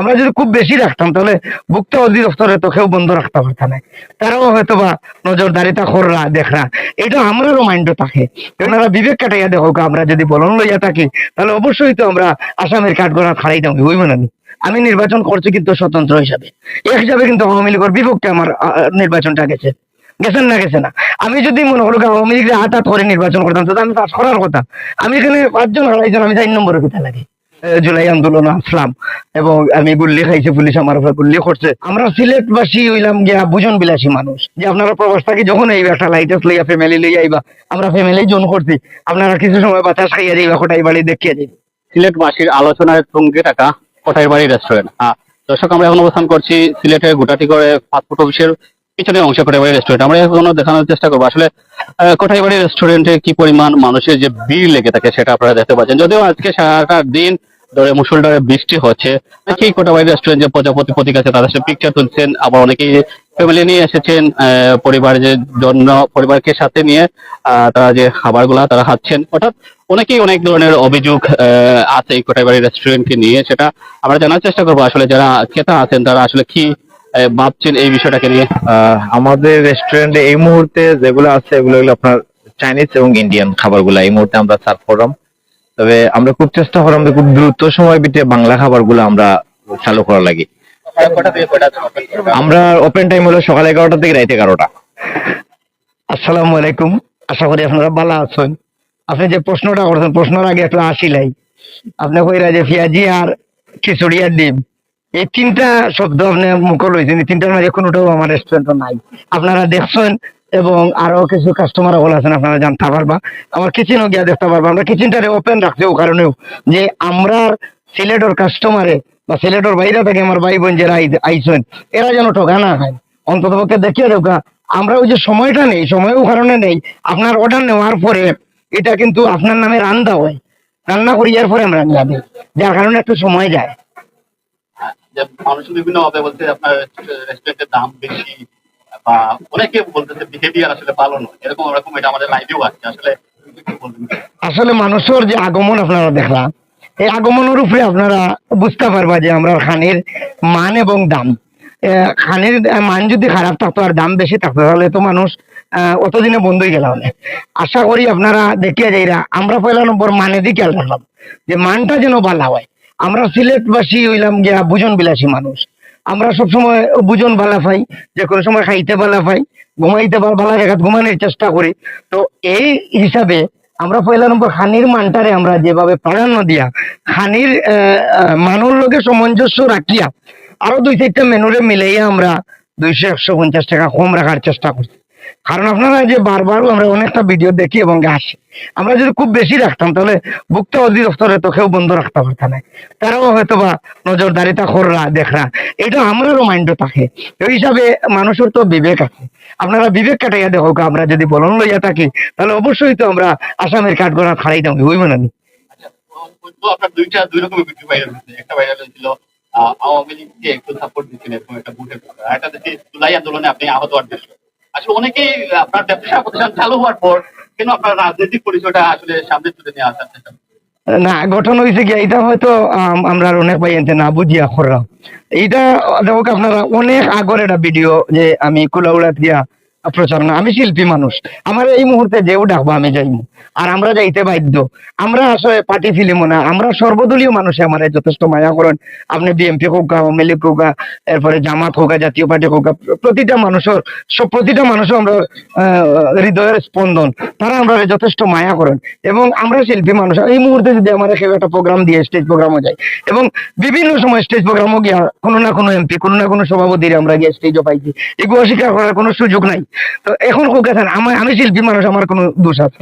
আমরা যদি খুব বেশি রাখতাম, তাহলে ভুক্ত অধিদপ্তরে তো কেউ বন্ধ রাখতে পারত না। তারাও হয়তো বা নজরদারিতা কররা, দেখরা। এটা আমারও মাইন্ডও থাকে। ওনারা বিবেক কাটাইয়া দেখো আমরা যদি বলন লইয়া থাকি, তাহলে অবশ্যই তো আমরা আসামের কাঠগড়া খাড়াই দাম, হইব না আমি নির্বাচন করছি কিন্তু স্বতন্ত্র হিসাবে। এই হিসাবে কিন্তু আওয়ামী লীগের বিপক্ষে আমার নির্বাচনটা গেছে। গেছেন না গেছে না? আমি যদি মনে করো আওয়ামী লীগের হাত হাত করে নির্বাচন করতাম, তাহলে আমি পাস করার কথা। আমি এখানে পাঁচজন হারাইজন আমি চার নম্বরের কথা লাগে। জুলাই আন্দোলন আসলাম। এবং আমি গুল্লি খাইছে, পুলিশ আমার উপরে গুল্লি করছে। আমরা সিলেটবাসী হইলাম গিয়া বুঝন বিলাসী মানুষ। যে আপনারা প্রবাস থাকি যখন এই একটা লাইটাস লইয়া ফ্যামিলি লইয়া আইবা, আমরা ফ্যামিলি জন করছি। আপনারা কিছু সময় বাতাস খাইয়া যাইবা কোটাই বাড়ি দেখিয়ে যাইবা। সিলেটবাসীর আলোচনায় তুঙ্গে টাকা কোঠাই বাড়ি রেস্টুরেন্ট হ্যাঁ দর্শক, আমরা এখন অবস্থান করছি সিলেটের গোটাটি করে ফাস্টফুড অফিসের পিছনে অংশ কোঠাই বাড়ি রেস্টুরেন্ট আমরা এখন দেখানোর চেষ্টা করব। আসলে কোঠাই বাড়ি রেস্টুরেন্টে কি পরিমাণ মানুষের যে ভিড় লেগে থাকে সেটা আপনারা দেখতে পাচ্ছেন। যদিও আজকে সারাটা দিন ধরে মুসুলধারে বৃষ্টি হচ্ছে। সেই কোটাবাড়ি রেস্টুরেন্ট যে প্রজাপতি প্রতীক আছে, তাদের সাথে পিকচার তুলছেন। আবার অনেকেই ফ্যামিলি নিয়ে এসেছেন পরিবারের জন্য, পরিবারকে সাথে নিয়ে তারা যে খাবারগুলা তারা খাচ্ছেন। অর্থাৎ অনেকেই অনেক ধরনের অভিযোগ আছে এই কোটাবাড়ি রেস্টুরেন্টকে নিয়ে। সেটা আমরা জানার চেষ্টা করব। আসলে যারা ক্রেতা আছেন, তারা আসলে কি ভাবছেন এই বিষয়টাকে নিয়ে? আমাদের রেস্টুরেন্টে এই মুহূর্তে যেগুলো আছে, এগুলো হলো আপনার চাইনিজ এবং ইন্ডিয়ান খাবারগুলো। এই মুহূর্তে আমরা সার্ভ করলাম। তবে আমরা খুব চেষ্টা করলাম যে খুব দ্রুত সময় ভিতরে বাংলা খাবারগুলো আমরা চালু করা লাগি? আমরা ওপেন টাইম হলো সকাল এগারোটা থেকে রাত এগারোটা। আসসালামু আলাইকুম। আশা করি আপনারা ভালো আছেন। আপনি যে প্রশ্নটা করছেন, প্রশ্নের আগে একটু আসিলাই আপনি কইরা যে পেঁয়াজি আর খিচুড়ি আর ডিম, এই তিনটা শব্দ আপনি মুখ লইছেন, এই তিনটার মাঝে কোনোটাও আমার রেস্টুরেন্ট নাই। আপনারা দেখছেন এবং আরও কিছু কাস্টমার হল আছেন, আপনারা জানতে পারবা। আমার কিচেনও গিয়া দেখতে পারবা। আমরা কিচেনটারে ওপেন রাখছি ও কারণেও যে আমরা সিলেটর কাস্টমারে বা সিলেটর বাইরে থেকে আমার ভাই বোন যারা আই- আইছেন, এরা যেন ঠকা না খায়। অন্তত পক্ষে দেখিয়ে দেখা আমরা ওই যে সময়টা নেই, সময়ও কারণে নেই, আপনার অর্ডার নেওয়ার পরে এটা কিন্তু আপনার নামে রান্না হয়। রান্না করিয়ার পরে আমরা রান্না যার কারণে একটু সময় যায়। যে মানুষ বিভিন্ন বলছে আপনার রেস্টুরেন্টের দাম বেশি বা অনেকে বলতেছে বিহেভিয়ার আসলে ভালো নয়। এরকম এরকম এটা আমাদের লাইভেও আছে। আসলে আসলে মানুষের যে আগমন আপনারা দেখলাম, এই আগমনের উপরে আপনারা বুঝতে পারবা যে আমরা খানের মান এবং দাম। খানের মান যদি খারাপ থাকতো আর দাম বেশি থাকতো, তাহলে তো মানুষ অতদিনে বন্ধ হয়ে গেল আশা করি আপনারা দেখিয়া যাইরা, আমরা পয়লা নম্বর মানে দিয়ে খেয়াল রাখলাম যে মানটা যেন ভালো হয়। আমরা সিলেটবাসী হইলাম গিয়া বুঝন বিলাসী মানুষ। আমরা সব সময় বুজন ভালা পাই, যে কোনো সময় খাইতে ভালা পাই, ঘুমাইতে ভালো জায়গায় ঘুমানোর চেষ্টা করি। তো এই হিসাবে আমরা পয়লা নম্বর খানির মানটারে আমরা যেভাবে প্রাধান্য দিয়া, খানির মানুর লোকে সামঞ্জস্য রাখিয়া, আরও দুই চারটা মেনুরে মিলাইয়া আমরা দুইশো, একশো পঞ্চাশ টাকা কম রাখার চেষ্টা করছি। কারণ আপনারা যে বারবার আমরা অনেকটা ভিডিও দেখি এবং আসি আমরা যদি খুব বেশি রাখতাম তাহলে ভুক্ত অধিদপ্তরে তো কেউ বন্ধ রাখতে পারত না। তারাও হয়তো বা নজরদারিতা কররা দেখরা। এটা আমারও মাইন্ডও থাকে। এই হিসাবে মানুষের তো বিবেক আছে। আপনারা বিবেক কাটাইয়া দেখো আমরা যদি বলন লইয়া থাকি তাহলে অবশ্যই তো আমরা আসামের কাঠগড়া খাড়াই দাম নি? আচ্ছা, আহ, আওয়ামী লীগকে একটু সাপোর্ট এরকম একটা আপনি আহত হওয়ার আসলে অনেকেই আপনার ব্যবসা প্রতিষ্ঠান চালু হওয়ার পর কেন আপনার রাজনৈতিক পরিচয়টা আসলে সামনে তুলে নিয়ে আসার চেষ্টা না গঠন হয়েছে কি এটা হয়তো আম, আমরা অনেক ভাই এনতে না বুঝিয়া করলাম এইটা দেখো আপনারা অনেক আগর একটা ভিডিও যে আমি কুলাউড়াত গিয়া প্রচার না আমি শিল্পী মানুষ। আমার এই মুহূর্তে যেও ডাকবো আমি যাইব আর আমরা যাইতে বাধ্য। আমরা আসলে পার্টি ফিলিমও না। আমরা সর্বদলীয় মানুষ আমার যথেষ্ট মায়া করেন। আপনি বিএমপি হোক আওয়ামী লীগ হোক এরপরে জামাত হোক জাতীয় পার্টি হোক প্রতিটা মানুষের, সব প্রতিটা মানুষও আমরা হৃদয়ের স্পন্দন। তারা আমরা যথেষ্ট মায়া করেন। এবং আমরা শিল্পী মানুষ। এই মুহূর্তে যদি আমার কেউ একটা প্রোগ্রাম দিয়ে স্টেজ প্রোগ্রামও যায়, এবং বিভিন্ন সময় স্টেজ প্রোগ্রামও গিয়া কোনো না কোনো এমপি কোনো না কোনো সভাপতির আমরা গিয়ে স্টেজও পাইছি। এগুলো অস্বীকার করার কোনো সুযোগ নাই। তো এখন এখন আমার আমি শিল্পী মানুষ, আমার কোনো দোষ আছে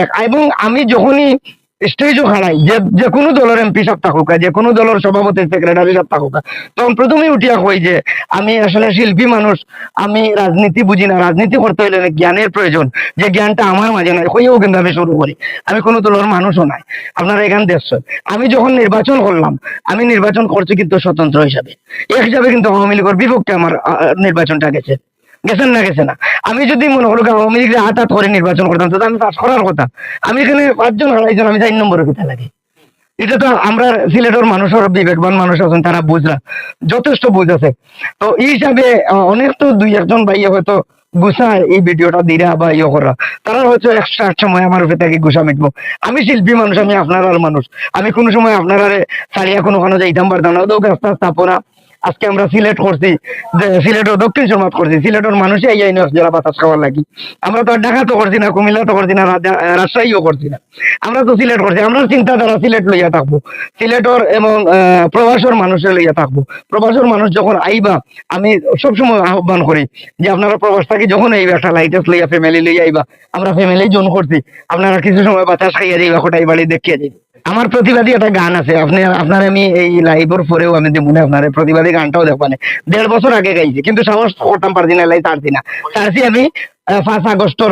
এক, এবং আমি যখনই স্টেজও খাড়াই যে যে কোনো দলের এমপি সাপ থাকুক যে কোনো দলের সভাপতি সেক্রেটারি সাপ থাকুক, তখন প্রথমেই উঠিয়া কই যে, আমি আসলে শিল্পী মানুষ, আমি রাজনীতি বুঝি না, রাজনীতি করতে হইলে জ্ঞানের প্রয়োজন, যে জ্ঞানটা আমার মাঝে নাই হইও কিন্তু আমি শুরু করি। আমি কোনো দলের মানুষও নাই, আপনারা এখানে দেখছেন আমি যখন নির্বাচন করলাম, আমি নির্বাচন করছি কিন্তু স্বতন্ত্র হিসাবে। এক হিসাবে কিন্তু আওয়ামী লীগের বিপক্ষে আমার নির্বাচনটা গেছে। গেছেন না, গেছে না। আমি যদি মনে করো আওয়ামী লীগের হাত হাত করে নির্বাচন করতাম, তাহলে আমি পাস করার কথা। আমি এখানে পাঁচজন হারাইজন আমি চার নম্বরের কথা লাগে এটা তো আমরা সিলেটের মানুষের বিবেকবান মানুষ আছেন, তারা বুঝরা, যথেষ্ট বুঝ আছে। তো এই হিসাবে অনেক তো দুই একজন ভাই হয়তো গুছায় এই ভিডিওটা দিরা বা ইয়ে করা। তারা হয়তো এক্সট্রা সময় আমার উপরে তাকে গুছা মিটবো। আমি শিল্পী মানুষ, আমি আপনার মানুষ। আমি কোনো সময় আপনার সারিয়া কোনো ওখানে যাইতাম পারতাম না তো ব্যস্ত, স্থাপনা। আজকে আমরা সিলেট করছি সিলেটের দক্ষিণ সমাজ করছি, সিলেটের মানুষই এই আইন যারা বাতাস খাওয়ার লাগি। আমরা তো ঢাকা তো করছি না কুমিল্লা তো করছি না রাজশাহীও করছি না। আমরা তো সিলেট করছি, আমরা চিন্তাধারা সিলেট লইয়া থাকব। সিলেটর এবং প্রবাসর মানুষের লইয়া থাকব। প্রবাসর মানুষ যখন আইবা, আমি সবসময় আহ্বান করি যে আপনারা প্রবাস থাকি, যখন আইবা একটা লাইটেস লইয়া ফ্যামিলি লইয়া আইবা, আমরা ফ্যামিলি জোন করছি। আপনারা কিছু সময় বাতাস খাইয়া যাইবা কোটাই বাড়ি দেখিয়ে যাইবা। আমার প্রতিবাদী একটা গান আছে আপনি আপনার আমি এই লাইভের পরেও আমি মনে আপনার প্রতিবাদী গানটাও দেখবানে দেড় বছর আগে গাইছি কিন্তু সাহস করতাম পারছি না লাই ছাড়ছি না ছাড়ছি আমি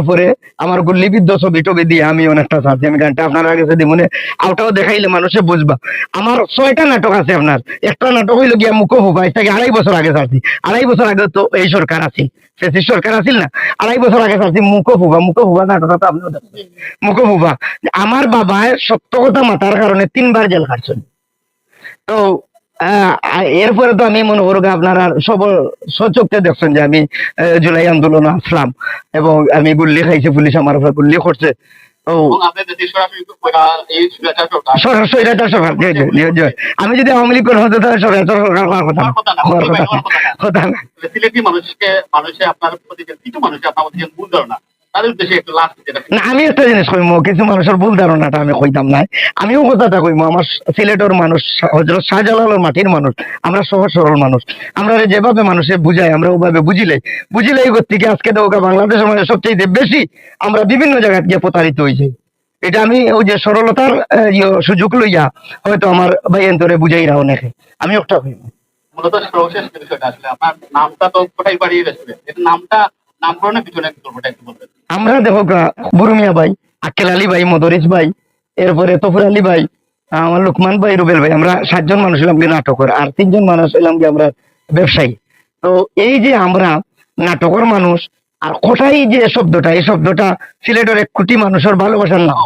পরে আমার গুল্লিবিদ্ধ ছবি টবি দিয়ে, আমি অনেকটা আমি গানটা আপনার আগে মনে আউটাও দেখাইলে মানুষে বুঝবা। আমার ছয়টা নাটক আছে আপনার, একটা নাটক হইল গিয়া মুখ আড়াই বছর আগে ছাড়ছি আড়াই বছর আগে তো এই সরকার আছিল, ফেসিস সরকার আছিল না? আড়াই বছর আগে ছাড়ছি মুখ হুবা মুখ হুবা নাটকটা তো আপনিও দেখছেন মুখ আমার বাবায় সত্য কথা মাতার কারণে তিনবার জেল খাটছেন তো এরপরে তো আমি মনে করব আপনারা সব সচকতে দেখছেন যে আমি জুলাই আন্দোলন আসলাম এবং আমি গুল্লি খাইছি পুলিশ আমার উপরে গুল্লি করছে। আমি যদি আওয়ামী লীগ করতাম তাহলে কথা না। না, আমি একটা জিনিস কইমো কিছু মানুষের ভুল ধারণাটা আমি কইতাম না আমিও কথাটা কইমো আমার সিলেটের মানুষ হজরত শাহজালালের মাটির মানুষ আমরা সহজ সরল মানুষ। আমরা যেভাবে মানুষে বুঝাই আমরা ওভাবে বুঝিলে বুঝিলে এই থেকে আজকে বাংলাদেশের মধ্যে সবচেয়ে বেশি আমরা বিভিন্ন জায়গায় গিয়ে প্রতারিত হয়েছি এটা আমি ওই যে সরলতার ইয়ে সুযোগ লইয়া হয়তো আমার ভাই এন্তরে বুঝাইরা অনেকে আমি একটা কইমো। মূলত সর্বশেষ বিষয়টা আসলে আপনার নামটা তো কোথায় বাড়ি রেস্টুরেন্ট এটা নামটা নামকরণের পিছনে গল্পটা একটু বলবেন। আমরা দেখো বুরুমিয়া ভাই, আক্কেল আলী ভাই, মদরিস ভাই, এরপরে তফর আলী ভাই আমার লুকমান ভাই, রুবেল ভাই, আমরা সাতজন মানুষ হলাম কি নাটকের, আর তিনজন মানুষ হলাম কি আমরা ব্যবসায়ী। তো এই যে আমরা নাটকের মানুষ, আর কোথায় যে শব্দটা, এই শব্দটা সিলেটের এক কোটি মানুষের ভালোবাসার নাম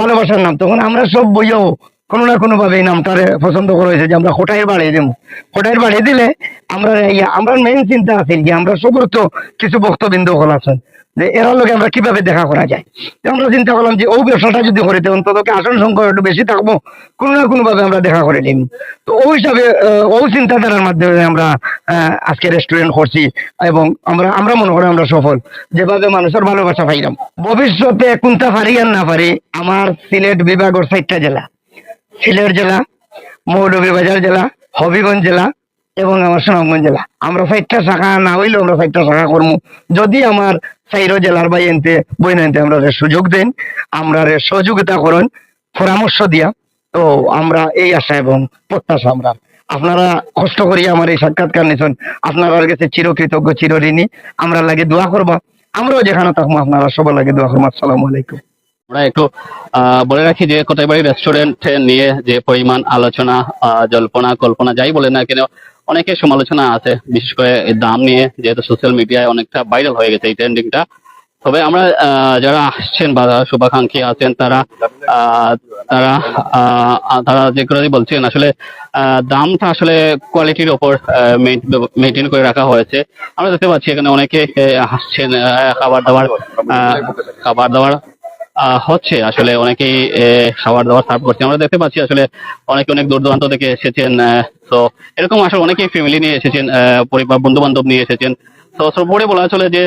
ভালোবাসার নাম, তখন আমরা সব বইও কোনো না কোনো ভাবে এই নামটারে পছন্দ করা হয়েছে যে আমরা কোটাইয়ের বাড়িয়ে দেবো। কোটাইয়ের বাড়িয়ে দিলে আমরা আমরা মেইন চিন্তা আছে যে আমরা সবর তো কিছু বক্তবিন্দু হল আছেন। যে এরা লোকে আমরা কীভাবে দেখা করা যায়? আমরা চিন্তা করলাম যে ও ব্যবসাটা যদি করে তো অন্তত আসন সংখ্যা একটু বেশি থাকব, কোনো না কোনো ভাবে আমরা দেখা করে নিব। তো ওই হিসাবে ওই চিন্তাধারার মাধ্যমে আমরা আজকে রেস্টুরেন্ট করছি এবং আমরা আমরা মনে করি আমরা সফল। যেভাবে মানুষের ভালোবাসা পাইলাম। ভবিষ্যতে কোনটা পারি আর না পারি, আমার সিলেট বিভাগের চারটা জেলা। সিলেট জেলা, মৌলভীবাজার জেলা, হবিগঞ্জ জেলা এবং আমার সুনামগঞ্জ জেলা। আমরা চারটা শাখা না হইলেও আমরা চারটা শাখা করব যদি আমার চাইরো জেলার বাই এনতে বই নাইতে আমরা সুযোগ দেন, আমরা সহযোগিতা করেন, পরামর্শ দিয়া, তো আমরা এই আশা এবং প্রত্যাশা আমরা। আপনারা কষ্ট করি আমার এই সাক্ষাৎকার নিছেন। আপনার কাছে চিরকৃতজ্ঞ, চিরঋণী। আমরা লাগে দোয়া করবা। আমরাও যেখানে থাকব আপনারা সবার লাগে দোয়া করব আসসালামু আলাইকুম। আমরা একটু বলে রাখি যে কোথায়বাড়ি রেস্টুরেন্ট নিয়ে যে পরিমাণ আলোচনা জল্পনা, কল্পনা যাই বলে না কেন অনেকে সমালোচনা আছে, বিশেষ করে এই দাম নিয়ে, যেহেতু সোশ্যাল মিডিয়ায় অনেকটা ভাইরাল হয়ে গেছে এই ট্রেন্ডিংটা তবে আমরা যারা আসছেন বা শুভাকাঙ্ক্ষী আছেন, তারা তারা তারা যে কথাই বলছেন, আসলে দামটা আসলে কোয়ালিটির ওপর মেনটেন করে রাখা হয়েছে। আমরা দেখতে পাচ্ছি এখানে অনেকে আসছেন খাবার দাবার খাবার দাবার হচ্ছে আসলে অনেকেই খাবার দাবার সার্ভ করছে। আমরা দেখতে পাচ্ছি আসলে অনেকে অনেক দূর দূরান্ত থেকে এসেছেন তো এরকম আসলে অনেকেই ফ্যামিলি নিয়ে এসেছেন পরিবার বন্ধু বান্ধব নিয়ে এসেছেন। তো সর্বোপরি বলা চলে যে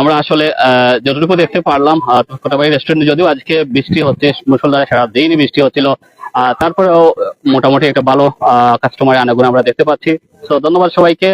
আমরা আসলে যতটুকু দেখতে পারলাম কোটাবাড়ি রেস্টুরেন্টে যদিও আজকে বৃষ্টি হচ্ছে, মুসলধারে সারা দিনই বৃষ্টি হচ্ছিল তারপরেও মোটামুটি একটা ভালো কাস্টমার আনাগুন আমরা দেখতে পাচ্ছি। তো ধন্যবাদ সবাইকে।